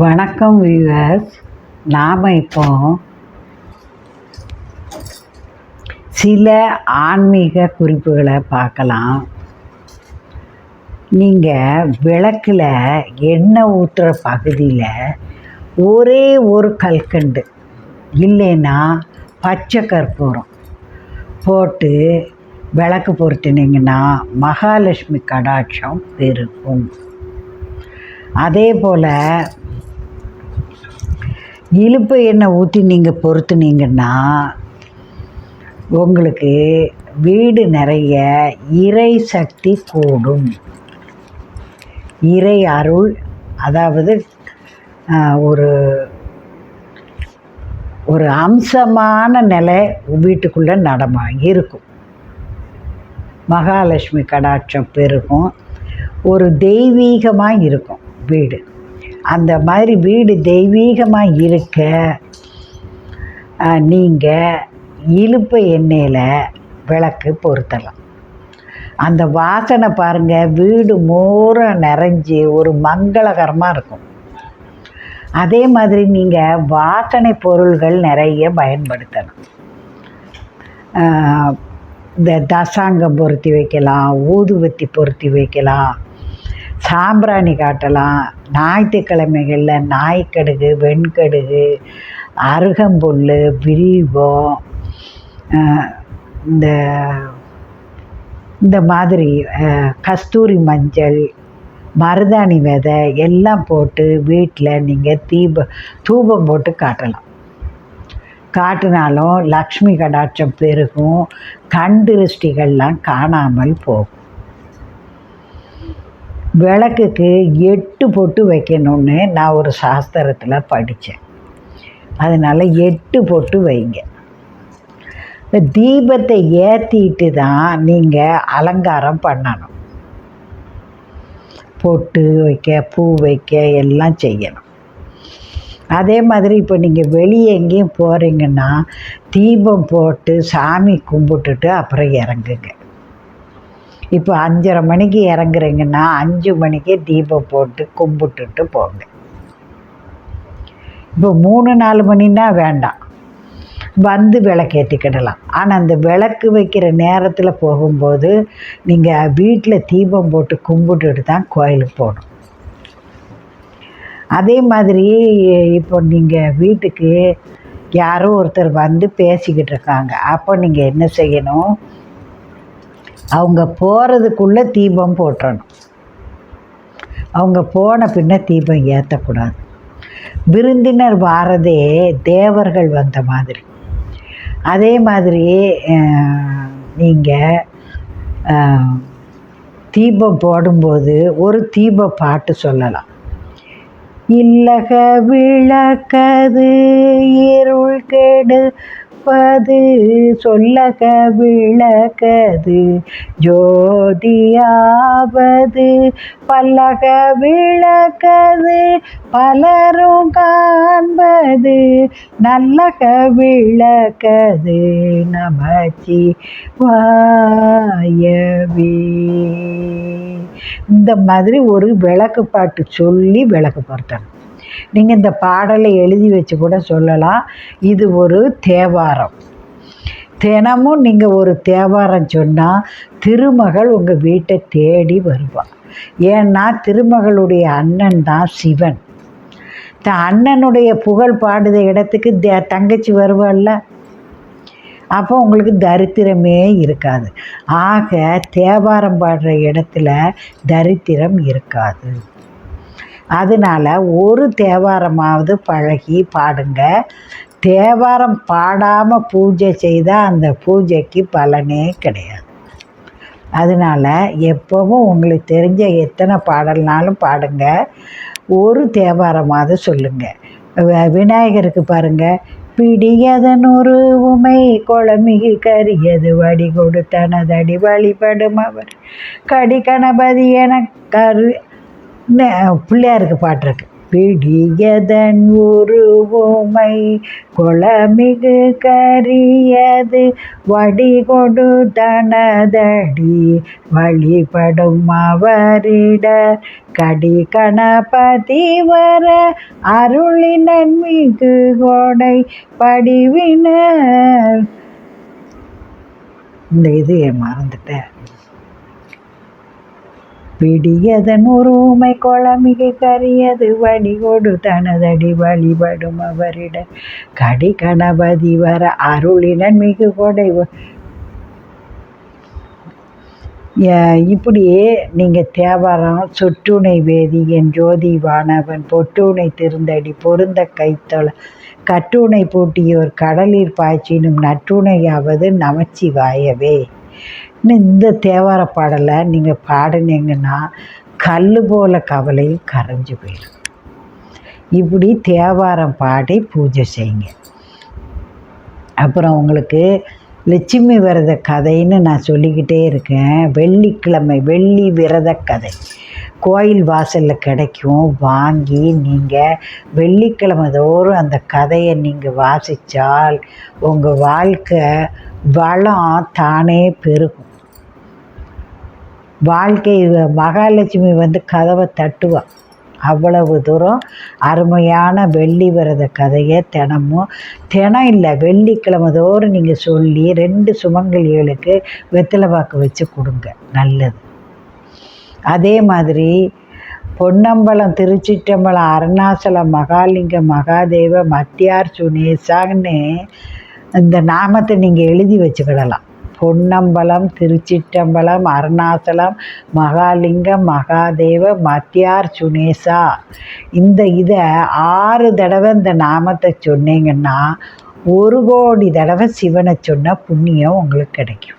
வணக்கம் வியூவர்ஸ் நாம் இப்போ சில ஆன்மீக குறிப்புகளை பார்க்கலாம். நீங்கள் விளக்கில் எண்ணெய் ஊற்றுற பகுதியில் ஒரே ஒரு கல்கண்டு இல்லைன்னா பச்சை கற்பூரம் போட்டு விளக்கு பொருத்தினீங்கன்னா மகாலட்சுமி கடாட்சம் பெருகும். அதே போல் இழுப்பு எண்ணெய் ஊற்றி நீங்கள் பொறுத்துனீங்கன்னா உங்களுக்கு வீடு நிறைய இறை சக்தி கூடும். இறை அருள் அதாவது ஒரு ஒரு அம்சமான நிலை வீட்டுக்குள்ளே நடமா இருக்கும். மகாலட்சுமி கடாட்சம் பெருகும். ஒரு தெய்வீகமாக இருக்கும் வீடு. அந்த மாதிரி வீடு தெய்வீகமாக இருக்க நீங்கள் இழுப்பு எண்ணெயில் விளக்கு பொருத்தலாம். அந்த வாசனை பாருங்கள் வீடு மூற நிறைஞ்சு ஒரு மங்களகரமாக இருக்கும். அதே மாதிரி நீங்கள் வாசனை பொருள்கள் நிறைய பயன்படுத்தணும் இந்த தசாங்கம் பொருத்தி வைக்கலாம் ஊதுவத்தி பொருத்தி வைக்கலாம் சாம்பிராணி காட்டலாம். ஞாயிற்றுக்கிழமைகளில் நாய்க்கடுகு வெண்கடுகு அருகம்புல் வில்வம் இந்த இந்த மாதிரி கஸ்தூரி மஞ்சள் மருதாணி விதை எல்லாம் போட்டு வீட்டில் நீங்கள் தீப தூபம் போட்டு காட்டலாம். காட்டினாலும் லக்ஷ்மி கடாட்சம் பெருகும் கண் திருஷ்டிகள்லாம் காணாமல் போகும். விளக்குக்கு எட்டு பொட்டு வைக்கணும்னு நான் ஒரு சாஸ்திரத்தில் படித்தேன் அதனால் எட்டு பொட்டு வைங்க. தீபத்தை ஏற்றிட்டு தான் நீங்கள் அலங்காரம் பண்ணணும். பொட்டு வைக்க பூ வைக்க எல்லாம் செய்யணும். அதே மாதிரி இப்போ நீங்கள் வெளியே எங்கேயும் போகிறீங்கன்னா தீபம் போட்டு சாமி கும்பிட்டுட்டு அப்புறம் இறங்குங்க. இப்போ அஞ்சரை மணிக்கு இறங்குறீங்கன்னா அஞ்சு மணிக்கே தீபம் போட்டு கும்பிட்டுட்டு போங்க. இப்போ மூணு நாலு மணின்னா வேண்டாம். வந்து விளக்கேற்றிக்கிடலாம் ஆனால் அந்த விளக்கு வைக்கிற நேரத்தில் போகும்போது நீங்கள் வீட்டில் தீபம் போட்டு கும்பிட்டுட்டு தான் கோயிலுக்கு போகணும். அதே மாதிரி இப்போ நீங்கள் வீட்டுக்கு யாரோ ஒருத்தர் வந்து பேசிக்கிட்டு இருக்காங்க. அப்போ நீங்கள் என்ன செய்யணும்? அவங்க போகிறதுக்குள்ளே தீபம் போட்டணும் அவங்க போன பின்ன தீபம் ஏற்றக்கூடாது விருந்தினர் வாரதே தேவர்கள் வந்த மாதிரி. அதே மாதிரி நீங்கள் தீபம் போடும்போது ஒரு தீப பாட்டு சொல்லலாம். இல்லக விளக்கது இருள் இருப்பது சொல்லக விளக்கது ஜோதியாவது பல்லக விளக்கது பலரும் காண்பது நல்லக விளக்கது நமச்சி வாயவே. இந்த மாதிரி ஒரு விளக்கு பாட்டு சொல்லி விளக்கு பார்த்தாங்க நீங்கள் இந்த பாடலை எழுதி வச்சு கூட சொல்லலாம். இது ஒரு தேவாரம். தினமும் நீங்கள் ஒரு தேவாரம் சொன்னால் திருமகள் உங்கள் வீட்டை தேடி வருவாள் ஏன்னா திருமகளுடைய அண்ணன் தான் சிவன். த அண்ணனுடைய புகழ் பாடுத இடத்துக்கு தே தங்கச்சி வருவாள்ல. அப்போ உங்களுக்கு தரித்திரமே இருக்காது. ஆக தேவாரம் பாடுற இடத்துல தரித்திரம் இருக்காது. அதனால் ஒரு தேவாரமாவது பழகி பாடுங்க. தேவாரம் பாடாமல் பூஜை செய்தால் அந்த பூஜைக்கு பலனே கிடையாது. அதனால் எப்போவும் உங்களுக்கு தெரிஞ்ச எத்தனை பாடல்னாலும் பாடுங்க. ஒரு தேவாரமாவது சொல்லுங்கள் விநாயகருக்கு பாருங்கள் பிடியதனொரு உமை குழமிகு கரியது வடி கொடுத்தனதடி வழிபடும் அவர். கடி கணபதி என கரு பிள்ளையாருக்கு பாட்டு இருக்கு. பிடியதன் உருவுமை குளமிகு கரியது வடிகொடு தனதடி வழிபடும் அவரிட கடி கணபதி வர அருளினன் மிகு கொடை படிவினர். இந்த இது மறந்துட்டேன். பிடியதன் உருமை குளமிகு கரியது வடிகொடு தனதடி வழிபடும் அவரிட கடி கணபதி வர அருளினன் மிகு கொடை இப்படியே நீங்கள் தேவாரம் சொட்டுணை வேதி என் ஜோதி வானவன் பொட்டுணை திருந்தடி பொருந்த கைத்தொலை கட்டுணை பூட்டியோர் கடலில் பாய்ச்சினும் நட்டுணையாவது நமச்சிவாயவே. இன்னும் இந்த தேவார பாடலை நீங்கள் பாடினீங்கன்னா கல் போல கவலையும் கரைஞ்சு போயிடும். இப்படி தேவாரம் பாடி பூஜை செய்யுங்க. அப்புறம் உங்களுக்கு லட்சுமி விரத கதைன்னு நான் சொல்லிக்கிட்டே இருக்கேன். வெள்ளிக்கிழமை வெள்ளி விரத கதை. கோயில் வாசலில் கிடைக்கும். வாங்கி நீங்கள் வெள்ளிக்கிழமை தோறும் அந்த கதையை நீங்கள் வாசித்தால் உங்கள் வாழ்க்கை வளம் தானே பெருகும். வாழ்க்கை மகாலட்சுமி வந்து கதவை தட்டுவாள் அவ்வளவு தூரம் அருமையான வெள்ளி விரத கதையை தினமும் தினம் இல்லை வெள்ளிக்கிழமை தோறும் நீங்கள் சொல்லி ரெண்டு சுமங்கலிகளுக்கு வெத்தலை பாக்கு வச்சு கொடுங்க. நல்லது. அதே மாதிரி பொன்னம்பலம் திருச்சிற்றம்பலம் அருணாச்சலம் மகாலிங்க மகாதேவ மத்தியார் சுனேசான்னு இந்த நாமத்தை நீங்கள் எழுதி வச்சுக்கிடலாம். பொன்னம்பலம் திருச்சிற்றம்பலம் அருணாசலம் மகாலிங்கம் மகாதேவ மத்தியார் சுனேசா இந்த இதை ஆறு தடவை இந்த நாமத்தை சொன்னீங்கன்னா ஒரு கோடி தடவை சிவனை சொன்ன புண்ணியம் உங்களுக்கு கிடைக்கும்.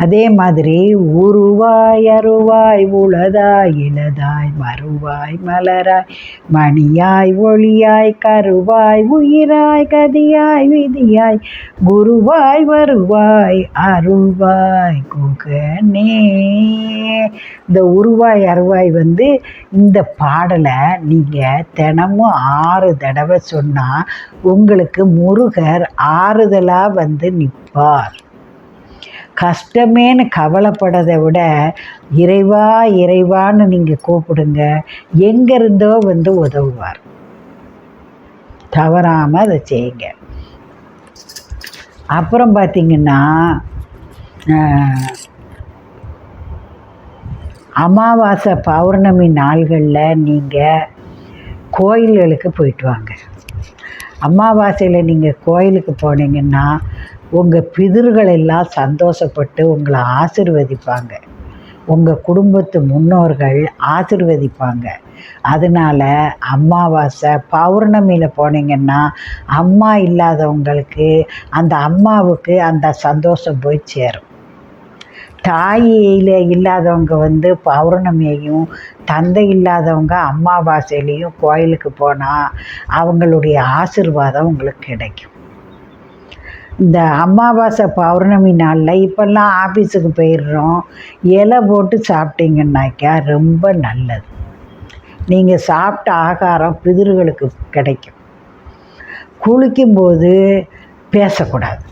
அதே மாதிரி உருவாய் அருவாய் உளதாய் இளதாய் மறுவாய் மலராய் மணியாய் ஒளியாய் கருவாய் உயிராய் கதியாய் விதியாய் குருவாய் வருவாய் அருவாய் குகனே. இந்த உருவாய் அருவாய் வந்து இந்த பாடலை நீங்கள் தினமும் ஆறு தடவை சொன்னால் உங்களுக்கு முருகர் ஆறுதலாக வந்து நிற்பார் கஷ்டமேன்னு கவலைப்படதை விட இறைவா இறைவான்னு நீங்கள் கூப்பிடுங்க. எங்கேருந்தோ வந்து உதவுவார். தவறாமல் அதை செய்யுங்க. அப்புறம் பார்த்தீங்கன்னா அமாவாசை பௌர்ணமி நாள்களில் நீங்கள் கோயில்களுக்கு போயிட்டு வாங்க. அமாவாசையில் நீங்கள் கோயிலுக்கு போனீங்கன்னா உங்கள் பிதர்கள் எல்லாம் சந்தோஷப்பட்டு உங்களை ஆசிர்வதிப்பாங்க. உங்கள் குடும்பத்து முன்னோர்கள் ஆசிர்வதிப்பாங்க. அதனால் அமாவாசை பௌர்ணமியில் போனீங்கன்னா அம்மா இல்லாதவங்களுக்கு அந்த அம்மாவுக்கு அந்த சந்தோஷம் போய் சேரும். தாயில இல்லாதவங்க வந்து பௌர்ணமியையும் தந்தை இல்லாதவங்க அமாவாசையிலையும் கோயிலுக்கு போனால் அவங்களுடைய ஆசிர்வாதம் உங்களுக்கு கிடைக்கும். இந்த அமாவாசை பௌர்ணமி நாளில் இப்போல்லாம் ஆஃபீஸுக்கு போயிடுறோம். இலை போட்டு சாப்பிட்டீங்கன்னாக்கா ரொம்ப நல்லது. நீங்கள் சாப்பிட்ட ஆகாரம் பிதிர்களுக்கு கிடைக்கும். குளிக்கும்போது பேசக்கூடாது.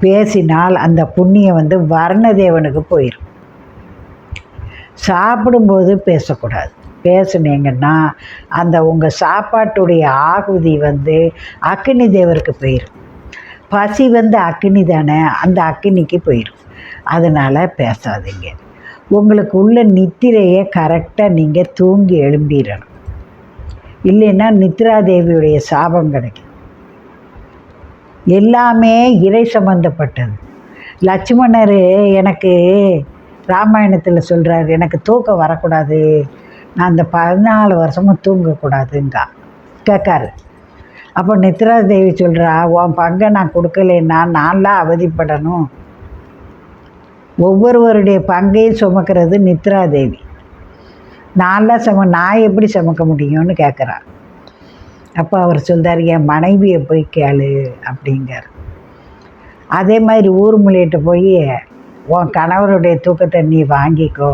பேசினால் அந்த புண்ணியம் வந்து வர்ணதேவனுக்கு போயிடும் சாப்பிடும்போது பேசக்கூடாது. பேசுனீங்கன்னா அந்த உங்கள் சாப்பாட்டுடைய ஆகுதி வந்து அக்னி தேவருக்கு போயிடும் பசி வந்து அக்னி தானே அந்த அக்னிக்கு போயிடும் அதனால் பேசாதீங்க. உங்களுக்கு உள்ள நித்திரையை கரெக்டாக நீங்கள் தூங்கி எழும்பிடணும். இல்லைன்னா நித்ரா தேவியுடைய சாபம் கிடைக்கும். எல்லாமே இறை சம்பந்தப்பட்டது. லட்சுமணர் எனக்கு ராமாயணத்தில் சொல்கிறார் எனக்கு தூக்கம் வரக்கூடாது. நான் அந்த பதினாலு வருஷமும் தூங்கக்கூடாதுங்கா. கேட்காரு அப்போ நித்ரா தேவி சொல்கிறா உன் பங்கை நான் கொடுக்கலைன்னா நான்லாம் அவதிப்படணும். ஒவ்வொருவருடைய பங்கையும் சுமக்கிறது நித்ரா தேவி. நான்லாம் சும நான் எப்படி சுமக்க முடியும்னு கேட்குறா அப்போ அவர் சொல்கிறார் என் மனைவியை போய் கேளு அப்படிங்கிறார். அதே மாதிரி ஊர் ஊர்மொழியிட்ட போய் உன் கணவருடைய தூக்கத்தை நீ வாங்கிக்கோ.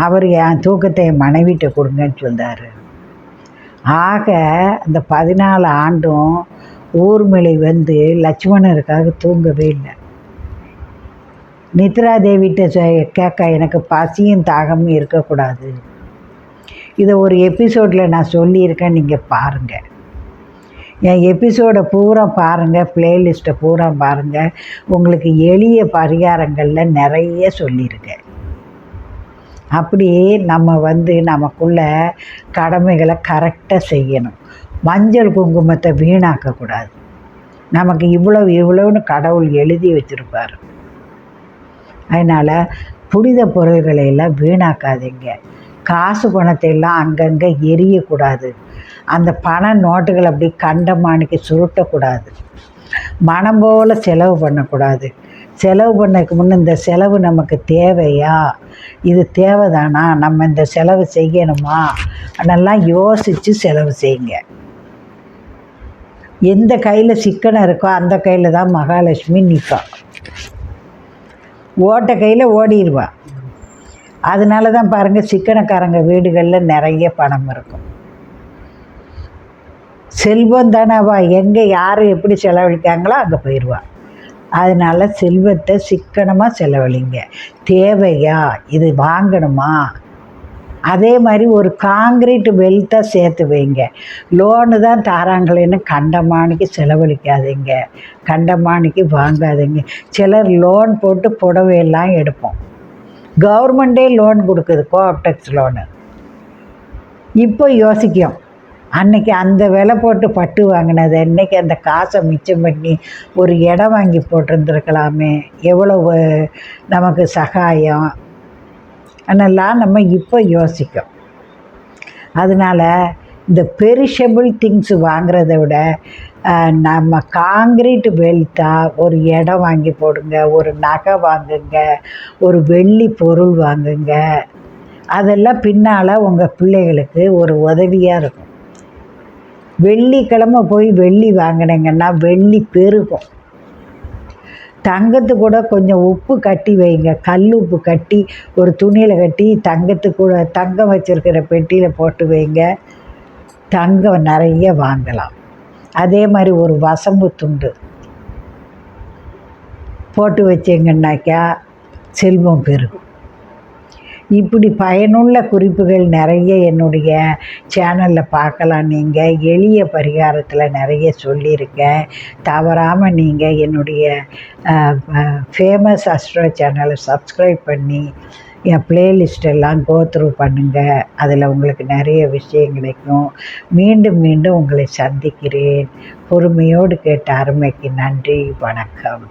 அவர் என் தூக்கத்தை என் மனைவிட்ட கொடுங்கன்னு சொல்றாரு. ஆக அந்த பதினாலு ஆண்டும் ஊர்மிளை வந்து லட்சுமணருக்காக தூங்கவே இல்லை. நித்ரா தேவிகிட்ட சொ- கேட்க எனக்கு பசியும் தாகமும் இருக்கக்கூடாது. இதை ஒரு எபிசோடில் நான் சொல்லியிருக்கேன் நீங்கள் பாருங்கள் என் எபிசோடை பூரா பாருங்கள் ப்ளேலிஸ்ட்டை பூரா பாருங்கள் உங்களுக்கு எளிய பரிகாரங்களில் நிறைய சொல்லியிருக்கேன். அப்படி நம்ம வந்து நமக்குள்ள கடமைகளை கரெக்டாக செய்யணும். மஞ்சள் குங்குமத்தை வீணாக்கக்கூடாது. நமக்கு இவ்வளவு இவ்வளவுன்னு கடவுள் எழுதி வச்சுருப்பார். அதனால் புனித பொருள்களை எல்லாம் வீணாக்காதீங்க. காசு பணத்தை எல்லாம் அங்கங்கே எரியக்கூடாது. அந்த பண நோட்டுகள் அப்படி கண்டமானிக்கு சுருட்டக்கூடாது. மனம் போல் செலவு பண்ணக்கூடாது. செலவு பண்ணக்கு முன்னே இந்த செலவு நமக்கு தேவையா? இது தேவைதானா? நம்ம இந்த செலவு செய்யணுமா? அதெல்லாம் யோசித்து செலவு செய்யுங்க. எந்த கையில் சிக்கனம் இருக்கோ அந்த கையில் தான் மகாலட்சுமி நிற்கும் ஓட்ட கையில் ஓடிடுவான் அதனால தான் பாருங்கள் சிக்கனக்காரங்க வீடுகளில் நிறைய பணம் இருக்கும். செல்வம் தானே அவள் எங்கே யார் எப்படி செலவழிக்காங்களோ அங்கே போயிடுவான் அதனால செல்வத்தை சிக்கனமாக செலவழிங்க. தேவையா? இது வாங்கணுமா? அதே மாதிரி ஒரு காங்கிரீட் வெல்த்தாக சேர்த்து வைங்க. லோனு தான் தாராங்களேன்னு கண்டமானிக்கு செலவழிக்காதீங்க. கண்டமானிக்கு வாங்காதீங்க. சிலர் லோன் போட்டு புடவையெல்லாம் எடுப்போம். கவர்மெண்ட்டே லோன் கொடுக்குது கோஆப்டெக்ஸ் லோனு இப்போ யோசிக்கும் அன்னைக்கு அந்த விலை போட்டு பட்டு வாங்கினது இன்னைக்கு அந்த காசை மிச்சம் பண்ணி ஒரு இடம் வாங்கி போட்டிருந்துருக்கலாமே. எவ்வளவு நமக்கு சகாயம். அதெல்லாம் நம்ம இப்போ யோசிக்கும். அதனால் இந்த பெரிஷபிள் திங்ஸ் வாங்குறத விட நம்ம காங்கிரீட் வெல்த்தாக ஒரு இடம் வாங்கி போடுங்க ஒரு நகை வாங்குங்க ஒரு வெள்ளி பொருள் வாங்குங்க. அதெல்லாம் பின்னால் உங்கள் பிள்ளைகளுக்கு ஒரு உதவியாக இருக்கும். வெள்ளிக்கிழமை போய் வெள்ளி வாங்கினீங்கன்னா வெள்ளி பெருகும். தங்கத்து கூட கொஞ்சம் உப்பு கட்டி வைங்க. கல் உப்பு கட்டி ஒரு துணியில் கட்டி தங்கத்து கூட தங்கம் வச்சுருக்கிற பெட்டியில் போட்டு வைங்க. தங்கம் நிறைய வாங்கலாம். அதே மாதிரி ஒரு வசம்பு துண்டு போட்டு வச்சிங்கன்னாக்கா செல்வம் பெருகும். இப்படி பயனுள்ள குறிப்புகள் நிறைய என்னுடைய சேனலில் பார்க்கலாம் நீங்கள் எளிய பரிகாரத்தில் நிறைய சொல்லியிருக்கேன். தவறாமல் நீங்கள் என்னுடைய ஃபேமஸ் அஸ்ட்ரோ சேனலை சப்ஸ்கிரைப் பண்ணி என் பிளேலிஸ்டெல்லாம் கோத்ரூ பண்ணுங்கள் அதில் உங்களுக்கு நிறைய விஷயம் கிடைக்கும். மீண்டும் மீண்டும் உங்களை சந்திக்கிறேன். பொறுமையோடு கேட்ட அருமைக்கு நன்றி. வணக்கம்.